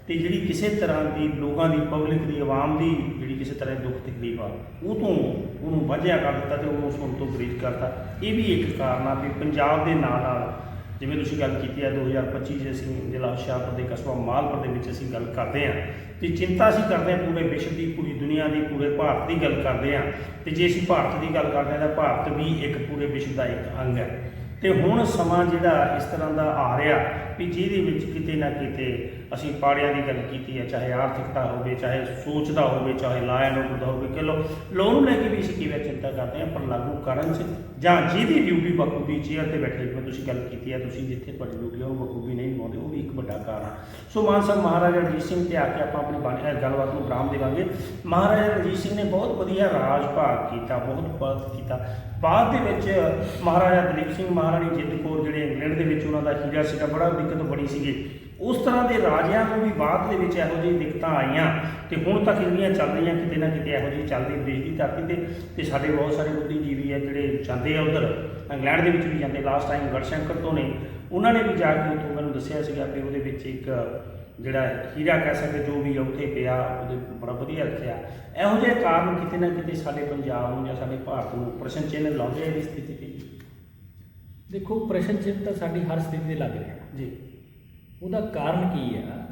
ਤੇ ਜਿਹੜੀ ਕਿਸੇ ਤਰ੍ਹਾਂ ਦੀ ਲੋਕਾਂ ਦੀ ਪਬਲਿਕ ਦੀ ਆਵਾਮ ਦੀ ਜਿਹੜੀ ਕਿਸੇ ਤਰ੍ਹਾਂ ਦੀ ਦੁੱਖ ਤਕਲੀਫ ਆ, ਉਹ ਤੋਂ ਉਹਨੂੰ ਵਾਝਿਆ ਕਰ ਦਿੱਤਾ ਤੇ ਉਹਨੂੰ ਸੁਣ ਤੋਂ ਗਰੇਜ ਕਰਤਾ। ਇਹ ਵੀ ਇੱਕ ਕਾਰਨ ਆ ਵੀ ਪੰਜਾਬ ਦੇ ਨਾਲ ਨਾਲ ਜਿਵੇਂ ਤੁਸੀਂ ਗੱਲ ਕੀਤੀ ਹੈ 2025 'ਚ ਅਸੀਂ ਜ਼ਿਲ੍ਹਾ ਹੁਸ਼ਿਆਰਪੁਰ ਦੇ ਕਸਬਾ ਮਾਲਪੁਰ ਦੇ ਵਿੱਚ ਅਸੀਂ ਗੱਲ ਕਰਦੇ ਹਾਂ ਤੇ ਚਿੰਤਾ ਅਸੀਂ ਕਰਦੇ ਹਾਂ ਪੂਰੇ ਵਿਸ਼ਵ ਦੀ, ਪੂਰੀ ਦੁਨੀਆ ਦੀ, ਪੂਰੇ ਭਾਰਤ ਦੀ ਗੱਲ ਕਰਦੇ ਹਾਂ ਤੇ ਜੇ ਅਸੀਂ ਭਾਰਤ ਦੀ ਗੱਲ ਕਰਦੇ ਹਾਂ ਤਾਂ ਭਾਰਤ ਵੀ ਇੱਕ ਪੂਰੇ ਵਿਸ਼ਵ ਦਾ ਇੱਕ ਅੰਗ ਹੈ। ਤੇ ਹੁਣ ਸਮਾਂ ਜਿਹੜਾ ਇਸ ਤਰ੍ਹਾਂ ਦਾ ਆ ਰਿਹਾ ਵੀ ਜਿਹਦੇ ਵਿੱਚ ਕਿਤੇ ਨਾ ਕਿਤੇ ਅਸੀਂ ਪਾੜਿਆਂ ਦੀ ਗੱਲ ਕੀਤੀ ਹੈ, ਚਾਹੇ ਆਰਥਿਕਤਾ ਹੋਵੇ, ਚਾਹੇ ਸੋਚਦਾ ਹੋਵੇ, ਚਾਹੇ ਲਾਅ ਐਂਡ ਦਾ ਹੋਵੇ ਕਿ ਲੋ ਲੋਨ ਨੂੰ ਲੈ ਕੇ ਵੀ ਅਸੀਂ ਕਿਵੇਂ ਚਿੰਤਾ ਕਰਦੇ ਹਾਂ, ਪਰ ਲਾਗੂ ਕਰਨ 'ਚ ਜਾਂ ਜਿਹਦੀ ਡਿਊਟੀ ਬਖੂਬੀ ਚੇਅਰ ਤੇ ਬੈਠੇ ਜਿਵੇਂ ਤੁਸੀਂ ਗੱਲ ਕੀਤੀ ਹੈ, ਤੁਸੀਂ ਜਿੱਥੇ ਤੁਹਾਡੀ ਡਿਊਟੀ ਉਹ ਬਖੂਬੀ ਨਹੀਂ ਨਿਭਾਉਂਦੇ, ਉਹ ਵੀ ਇੱਕ ਵੱਡਾ ਕਾਰਨ ਆ। ਸੋ ਮਾਨ ਸਾਹਿਬ, ਮਹਾਰਾਜਾ ਰਣਜੀਤ ਸਿੰਘ ਤੇ ਆ ਕੇ ਆਪਾਂ ਆਪਣੀ ਬਾਣੀ ਗੱਲਬਾਤ ਨੂੰ ਬਰਾਮ ਦੇਵਾਂਗੇ। ਮਹਾਰਾਜਾ ਰਣਜੀਤ ਸਿੰਘ ਨੇ ਬਹੁਤ ਵਧੀਆ ਰਾਜ ਭਾਗ ਕੀਤਾ, ਬਹੁਤ ਬਹੁਤ ਕੀਤਾ। ਬਾਅਦ ਦੇ ਵਿੱਚ ਮਹਾਰਾਜਾ ਦਲੀਪ ਸਿੰਘ ਮਹਾਰਾਣੀ ਜਿੰਦ ਕੌਰ ਜਿਹੜੇ ਇੰਗਲੈਂਡ ਦੇ ਵਿੱਚ ਉਹਨਾਂ ਦਾ ਹੀਰਾ ਸੀਗਾ, ਬੜਾ ਦਿੱਕਤ ਬਣੀ ਸੀਗੀ। ਉਸ ਤਰ੍ਹਾਂ ਦੇ ਰਾਜਿਆਂ ਨੂੰ ਵੀ ਬਾਅਦ ਦੇ ਵਿੱਚ ਇਹੋ ਜਿਹੀ ਦਿੱਕਤਾਂ ਆਈਆਂ ਤੇ ਹੁਣ ਤੱਕ ਜਿਹੜੀਆਂ ਚੱਲ ਰਹੀਆਂ, ਕਿਤੇ ਨਾ ਕਿਤੇ ਇਹੋ ਜਿਹੀ ਚੱਲਦੀ ਦੇਸ਼ ਦੀ ਧਰਤੀ ਤੇ। ਤੇ ਸਾਡੇ ਬਹੁਤ ਸਾਰੇ ਬੁੱਧੀਜੀਵੀ ਆ ਜਿਹੜੇ ਜਾਂਦੇ ਆ ਉਧਰ, ਇੰਗਲੈਂਡ ਦੇ ਵਿੱਚ ਵੀ ਜਾਂਦੇ ਲਾਸਟ ਟਾਈਮ ਗੜਸ਼ੰਕਰ ਤੋਂ ਨੇ। ਉਹਨਾਂ ਨੇ ਵੀ ਜਾ ਕੇ ਉੱਥੋਂ ਮੈਨੂੰ ਦੱਸਿਆ ਸੀਗਾ ਕਿ ਉਹਦੇ ਵਿੱਚ ਇੱਕ ਜਿਹੜਾ ਹੀਰਾ ਕਹਿ ਸਕਦੇ, ਜੋ ਵੀ ਉੱਥੇ ਪਿਆ, ਉਹਦੇ ਬੜਾ ਵਧੀਆ ਰੱਖਿਆ। ਇਹੋ ਜਿਹੇ ਕਾਰਨ ਕਿਤੇ ਨਾ ਕਿਤੇ ਸਾਡੇ ਪੰਜਾਬ ਨੂੰ ਜਾਂ ਸਾਡੇ ਭਾਰਤ ਨੂੰ ਪ੍ਰਸ਼ਨ ਚਿੰਨ੍ਹ ਲਾਉਂਦੇ ਆ ਇਸ ਸਥਿਤੀ ਤੇ। ਦੇਖੋ, ਪ੍ਰਸ਼ਨ ਚਿੰਨ੍ਹ ਤਾਂ ਸਾਡੀ ਹਰ ਸਥਿਤੀ ਤੇ ਲੱਗ ਰਿਹਾ। ਜੀ। ਉਹਦਾ ਕਾਰਨ ਕੀ ਆ?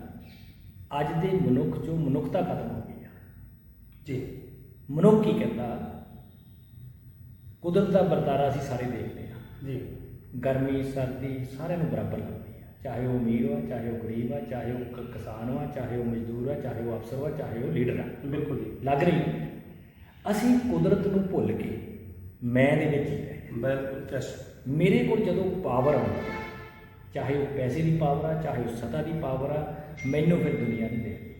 ਅੱਜ ਦੇ ਮਨੁੱਖ ਚੋਂ ਮਨੁੱਖਤਾ ਖਤਮ ਹੋ ਗਈ ਆ। ਜੀ। ਮਨੁੱਖ ਕੀ ਕਹਿੰਦਾ? ਕੁਦਰਤ ਦਾ ਵਰਤਾਰਾ ਅਸੀਂ ਸਾਰੇ ਦੇਖਦੇ ਆ। ਜੀ। ਗਰਮੀ ਸਰਦੀ ਸਾਰਿਆਂ ਨੂੰ ਬਰਾਬਰ ਲੱਗਦੀ ਆ। ਚਾਹੇ ਉਹ ਅਮੀਰ ਆ ਚਾਹੇ ਉਹ ਗਰੀਬ ਆ ਚਾਹੇ ਉਹ ਕਿਸਾਨ ਆ ਚਾਹੇ ਉਹ ਮਜ਼ਦੂਰ ਆ ਚਾਹੇ ਉਹ ਅਫਸਰ ਆ ਚਾਹੇ ਉਹ ਲੀਡਰ ਆ। ਬਿਲਕੁਲ ਜੀ। ਲੱਗ ਰਹੀ ਹੈ। ਅਸੀਂ ਕੁਦਰਤ ਨੂੰ ਭੁੱਲ ਕੇ ਮੈਂ ਦੇ ਵਿੱਚ ਹੀ ਬਿਲਕੁਲ ਕੈਸ ਮੇਰੇ ਕੋਲ ਜਦੋਂ ਪਾਵਰ ਆਉਂਦੀ ਹੈ ਚਾਹੇ ਉਹ ਪੈਸੇ ਦੀ ਪਾਵਰ ਆ ਚਾਹੇ ਉਹ ਸਤਾ ਦੀ ਪਾਵਰ ਆ ਮੈਨੂੰ ਫਿਰ ਦੁਨੀਆ ਨਹੀਂ ਦੇਖਦੀ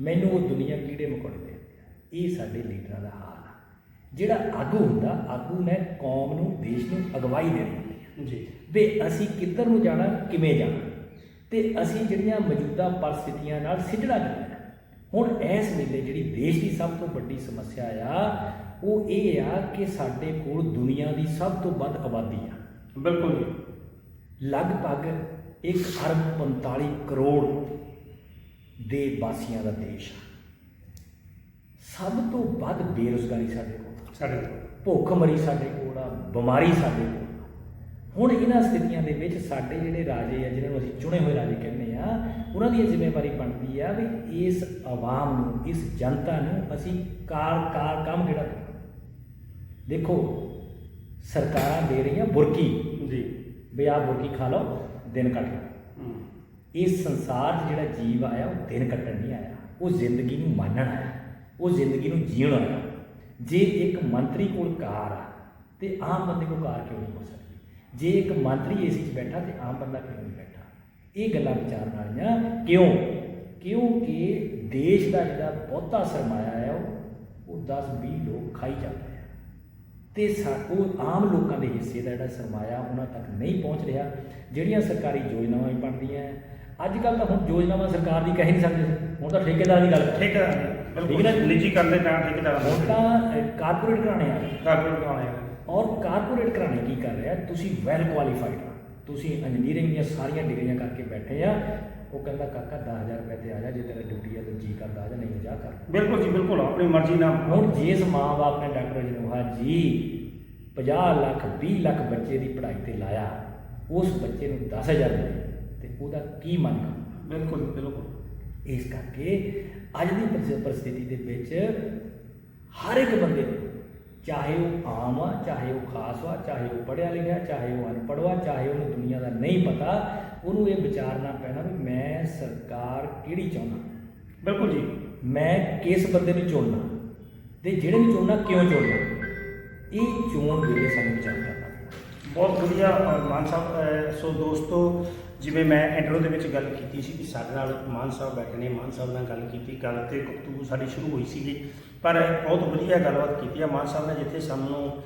ਮੈਨੂੰ ਉਹ ਦੁਨੀਆ ਕੀੜੇ ਮਕੌੜੇ ਦੇਖਦੀ ਇਹ ਸਾਡੇ ਲੀਡਰਾਂ ਦਾ ਹਾਲ ਆ। ਜਿਹੜਾ ਆਗੂ ਹੁੰਦਾ ਆਗੂ ਨੇ ਕੌਮ ਨੂੰ ਦੇਸ਼ ਨੂੰ ਅਗਵਾਈ ਦੇਣੀ ਹੁੰਦੀ ਜੀ। ਵੀ ਅਸੀਂ ਕਿੱਧਰ ਨੂੰ ਜਾਣਾ ਕਿਵੇਂ ਜਾਣਾ? ਤੇ ਅਸੀਂ ਜਿਹੜੀਆਂ ਮੌਜੂਦਾ ਪਰਿਸਥਿਤੀਆਂ ਨਾਲ ਸਿੱਝਣਾ ਚਾਹੁੰਦੇ ਹਾਂ। ਹੁਣ ਇਸ ਵੇਲੇ ਜਿਹੜੀ ਦੇਸ਼ ਦੀ ਸਭ ਤੋਂ ਵੱਡੀ ਸਮੱਸਿਆ ਆ ਉਹ ਇਹ ਆ ਕਿ ਸਾਡੇ ਕੋਲ ਦੁਨੀਆ ਦੀ ਸਭ ਤੋਂ ਵੱਧ ਆਬਾਦੀ ਆ। ਬਿਲਕੁਲ ਜੀ। ਲਗਭਗ 1 ਅਰਬ 45 ਕਰੋੜ ਦੇ ਵਾਸੀਆਂ ਦਾ ਦੇਸ਼ ਆ। ਸਭ ਤੋਂ ਵੱਧ ਬੇਰੁਜ਼ਗਾਰੀ ਸਾਡੇ ਕੋਲ ਸਾਡੇ ਕੋਲ। ਭੁੱਖਮਰੀ ਸਾਡੇ ਕੋਲ ਆ ਬਿਮਾਰੀ ਸਾਡੇ ਕੋਲ। ਹੁਣ ਇਹਨਾਂ ਸਥਿਤੀਆਂ ਦੇ ਵਿੱਚ ਸਾਡੇ ਜਿਹੜੇ ਰਾਜੇ ਆ ਜਿਨ੍ਹਾਂ ਨੂੰ ਅਸੀਂ ਚੁਣੇ ਹੋਏ ਰਾਜੇ ਕਹਿੰਦੇ ਆ ਉਹਨਾਂ ਦੀ ਜ਼ਿੰਮੇਵਾਰੀ ਬਣਦੀ ਆ ਵੀ ਇਸ ਆਵਾਮ ਨੂੰ ਇਸ ਜਨਤਾ ਨੂੰ ਅਸੀਂ ਕਾਰ ਕਾਰ ਕੰਮ ਜਿਹੜਾ। ਦੇਖੋ ਸਰਕਾਰਾਂ ਦੇ ਰਹੀਆਂ ਬੁਰਕੀ। ਜੀ। ਵੀ ਬੁਰਕੀ ਖਾ ਲਓ ਦਿਨ ਕੱਟ ਲਓ। ਇਸ ਸੰਸਾਰ 'ਚ ਜਿਹੜਾ ਜੀਵ ਆਇਆ ਉਹ ਦਿਨ ਕੱਟਣ ਨਹੀਂ ਆਇਆ। ਉਹ ਜ਼ਿੰਦਗੀ ਨੂੰ ਮਾਣਨ ਆਇਆ। ਉਹ ਜ਼ਿੰਦਗੀ ਨੂੰ ਜੀਣ ਆਇਆ। ਜੇ ਇੱਕ ਮੰਤਰੀ ਕੋਲ ਕਾਰ ਆ ਤੇ ਆਮ ਬੰਦੇ ਕੋਲ ਕਾਰ ਕਿਉਂ ਨਹੀਂ ਹੋ ਸਕਦੀ? ਜੇ ਇੱਕ ਮੰਤਰੀ ਏਸੀ 'ਚ ਬੈਠਾ ਤੇ ਆਮ ਬੰਦਾ ਕਿਉਂ ਨਹੀਂ ਬੈਠਾ? ਇਹ ਗੱਲਾਂ ਵਿਚਾਰਨ ਵਾਲੀਆਂ ਕਿਉਂ? ਕਿਉਂਕਿ ਦੇਸ਼ ਦਾ ਜਿਹੜਾ ਬਹੁਤਾ ਸਰਮਾਇਆ ਹੈ ਉਹ ਉਹ 10 20 ਲੋਕ ਖਾਈ ਜਾਂਦੇ ਆ। ਤੇ ਸਾ- ਉਹ ਆਮ ਲੋਕਾਂ ਦੇ ਹਿੱਸੇ ਦਾ ਜਿਹੜਾ ਸਰਮਾਇਆ ਉਹਨਾਂ ਤੱਕ ਨਹੀਂ ਪਹੁੰਚ ਰਿਹਾ ਜਿਹੜੀਆਂ ਸਰਕਾਰੀ ਯੋਜਨਾਵਾਂ ਵੀ ਬਣਦੀਆਂ। ਅੱਜ ਕੱਲ ਤਾਂ ਹੁਣ ਯੋਜਨਾਵਾਂ ਸਰਕਾਰ ਦੀ ਕਹਿ ਨਹੀਂ ਸਕਦੇ। ਹੁਣ ਤਾਂ ਠੇਕੇਦਾਰ ਦੀ ਗੱਲ ਕਰ ਠੀਕ ਹੈ ਠੀਕ ਹੈ ਨਾ? ਬਿਲਕੁਲ ਨਿੱਜੀ ਕਰਦੇ ਤਾਂ ਠੇਕੇਦਾਰ ਹੁਣ ਤਾਂ ਕਾਰਪੋਰੇਟ ਘਰਾਣੇ ਆ ਕਾਰਪੋਰੇਟ ਆਉਣੇ ਔਰ ਕਾਰਪੋਰੇਟ ਘਰਾਣੇ ਕੀ ਕਰ ਰਿਹਾ? ਤੁਸੀਂ ਵੈਲ ਕੁਆਲੀਫਾਈਡ ਆ ਤੁਸੀਂ ਇੰਜੀਨੀਅਰਿੰਗ ਦੀਆਂ ਸਾਰੀਆਂ ਡਿਗਰੀਆਂ ਕਰਕੇ ਬੈਠੇ ਆ। ਉਹ ਕਹਿੰਦਾ ਕਾਕਾ 10000 ਰੁਪਏ ਤੇ ਆ ਜਾ ਜੇ ਤੇਰਾ ਡਿਊਟੀ ਆ ਤਾਂ ਜੀ ਕਰਦਾ ਆ ਜਾ ਨਹੀਂ ਜਾ ਕਰ। ਬਿਲਕੁਲ ਜੀ ਬਿਲਕੁਲ ਆਪਣੀ ਮਰਜ਼ੀ ਨਾਲ। ਹੁਣ ਜਿਸ ਮਾਂ-ਬਾਪ ਨੇ ਡਾਕਟਰ ਜਨੋਹਾ ਜੀ 50 ਲੱਖ 20 ਲੱਖ ਬੱਚੇ ਦੀ ਪੜ੍ਹਾਈ ਤੇ ਲਾਇਆ ਉਸ ਬੱਚੇ ਨੂੰ 10000 ਮਿਲੇ ਤੇ ਉਹਦਾ ਕੀ ਮਨ ਕਰੂਗਾ? ਬਿਲਕੁਲ ਬਿਲਕੁਲ। ਇਸ ਕਰਕੇ ਅੱਜ ਦੀ ਪਰਿਸ- ਪਰਿਸਥਿਤੀ ਦੇ ਵਿੱਚ ਹਰ ਇੱਕ ਬੰਦੇ ਨੂੰ ਚਾਹੇ ਉਹ ਆਮ ਆ ਚਾਹੇ ਉਹ ਖਾਸ ਆ ਚਾਹੇ ਉਹ ਪੜ੍ਹਿਆ ਲਿਖਿਆ ਚਾਹੇ ਉਹ ਅਨਪੜ੍ਹ ਵਾ ਚਾਹੇ ਉਹਨੂੰ ਦੁਨੀਆ ਦਾ ਨਹੀਂ ਪਤਾ ਉਹਨੂੰ ਇਹ ਵਿਚਾਰਨਾ ਪੈਣਾ ਵੀ ਮੈਂ ਸਰਕਾਰ ਕਿਹੜੀ ਚਾਹੁੰਦਾ? ਬਿਲਕੁਲ ਜੀ। ਮੈਂ ਕਿਸ ਬੰਦੇ ਨੂੰ ਚੁਣਨਾ? ਤੇ ਜਿਹੜੇ ਨੂੰ ਚੁਣਨਾ, ਕਿਉਂ ਚੁਣਨਾ? ਇਹ ਚੋਣ ਵੇਲੇ ਸਾਨੂੰ ਵਿਚਾਰ ਕਰਨਾ ਬਹੁਤ ਵਧੀਆ ਮਾਨ ਸਾਹਿਬ ਸੋ ਦੋਸਤੋ, ਜਿਵੇਂ ਮੈਂ ਇੰਟਰੋ ਦੇ ਵਿੱਚ ਗੱਲ ਕੀਤੀ ਸੀ ਕਿ ਸਾਡੇ ਨਾਲ ਮਾਨ ਸਾਹਿਬ ਬੈਠੇ ਨੇ, ਮਾਨ ਸਾਹਿਬ ਨਾਲ ਗੱਲ ਕੀਤੀ, ਗੱਲ ਤੇ ਗੁਫ਼ਤਗੂ ਸਾਡੀ ਸ਼ੁਰੂ ਹੋਈ ਸੀਗੀ, ਪਰ ਬਹੁਤ ਵਧੀਆ ਗੱਲਬਾਤ ਕੀਤੀ ਆ ਮਾਨ ਸਾਹਿਬ ਨੇ, ਜਿੱਥੇ ਸਾਨੂੰ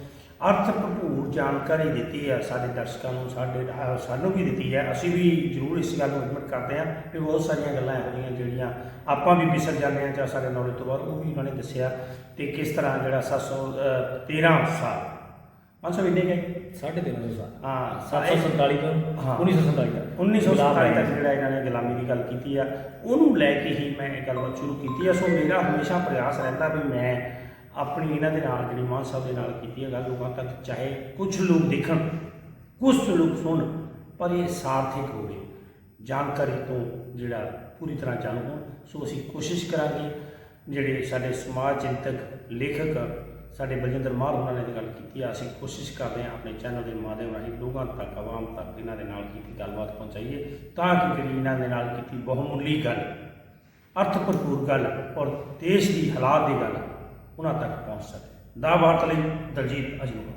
ਅਰਥ ਭਰਪੂਰ ਜਾਣਕਾਰੀ ਦਿੱਤੀ ਹੈ ਸਾਡੇ ਦਰਸ਼ਕਾਂ ਨੂੰ ਸਾਡੇ ਸਾਨੂੰ ਵੀ ਦਿੱਤੀ ਹੈ ਅਸੀਂ ਵੀ ਜ਼ਰੂਰ ਇਸ ਗੱਲ ਨੂੰ ਐਡਮਿਟ ਕਰਦੇ ਹਾਂ ਕਿ ਬਹੁਤ ਸਾਰੀਆਂ ਗੱਲਾਂ ਇਹੋ ਜਿਹੀਆਂ ਜਿਹੜੀਆਂ ਆਪਾਂ ਵੀ ਵਿਸਰ ਜਾਂਦੇ ਹਾਂ ਜਾਂ ਸਾਡੇ ਨੌਲੇਜ ਤੋਂ ਬਾਅਦ ਉਹ ਵੀ ਉਹਨਾਂ ਨੇ ਦੱਸਿਆ ਤੇ ਕਿਸ ਤਰ੍ਹਾਂ ਜਿਹੜਾ 713 ਸਾਲ। ਮਾਨ ਸਾਹਿਬ ਇੰਨੇ ਗਏ? ਸਾਢੇ ਤਿੰਨ ਸੌ ਸਾਲ। ਹਾਂ 747 ਤੋਂ ਹਾਂ। 1947 ਤੱਕ। 1947 ਤੱਕ ਜਿਹੜਾ ਇਹਨਾਂ ਨੇ ਗੁਲਾਮੀ ਦੀ ਗੱਲ ਕੀਤੀ ਆ। ਉਹਨੂੰ ਲੈ ਕੇ ਹੀ ਮੈਂ ਇਹ ਗੱਲਬਾਤ ਸ਼ੁਰੂ ਕੀਤੀ ਆ। ਸੋ ਮੇਰਾ ਹਮੇਸ਼ਾ ਪ੍ਰਯਾਸ ਰਹਿੰਦਾ ਵੀ ਮੈਂ ਆਪਣੀ ਇਹਨਾਂ ਦੇ ਨਾਲ, ਜਿਹੜੀ ਮਾਨ ਸਾਹਿਬ ਦੇ ਨਾਲ ਕੀਤੀ ਹੈ ਗੱਲ, ਲੋਕਾਂ ਤੱਕ ਚਾਹੇ ਕੁਝ ਲੋਕ ਦੇਖਣ, ਕੁਝ ਲੋਕ ਸੁਣ, ਪਰ ਇਹ ਸਾਰਥਿਕ ਹੋਵੇ ਜਾਣਕਾਰੀ ਤੋਂ ਜਿਹੜਾ ਪੂਰੀ ਤਰ੍ਹਾਂ ਜਾਣੂ ਹੋਣ, ਸੋ ਅਸੀਂ ਕੋਸ਼ਿਸ਼ ਕਰਾਂਗੇ ਜਿਹੜੇ ਸਾਡੇ ਸਮਾਜ ਚਿੰਤਕ, ਲੇਖਕ, ਸਾਡੇ ਬਲਜਿੰਦਰ ਮਾਰ ਉਹਨਾਂ ਨੇ ਇਹ ਗੱਲ ਕੀਤੀ ਆ, ਅਸੀਂ ਕੋਸ਼ਿਸ਼ ਕਰਦੇ ਹਾਂ ਆਪਣੇ ਚੈਨਲ ਦੇ ਮਾਧਿਅਮ ਰਾਹੀਂ ਲੋਕਾਂ ਤੱਕ, ਆਵਾਮ ਤੱਕ ਇਹਨਾਂ ਦੇ ਨਾਲ ਕੀਤੀ ਗੱਲਬਾਤ ਪਹੁੰਚਾਈਏ, ਤਾਂ ਕਿ ਜਿਹੜੀ ਇਹਨਾਂ ਦੇ ਨਾਲ ਕੀਤੀ ਬਹੁਮੁੱਲੀ ਗੱਲ, ਅਰਥ ਭਰਪੂਰ ਗੱਲ ਔਰ ਦੇਸ਼ ਦੀ ਹਾਲਾਤ ਦੀ ਗੱਲ ਉਹਨਾਂ ਤੱਕ ਪਹੁੰਚ ਸਕੇ। ਦਾ ਵਾਰਤਾ ਲਈ ਦਲਜੀਤ ਅਜਨੂਰ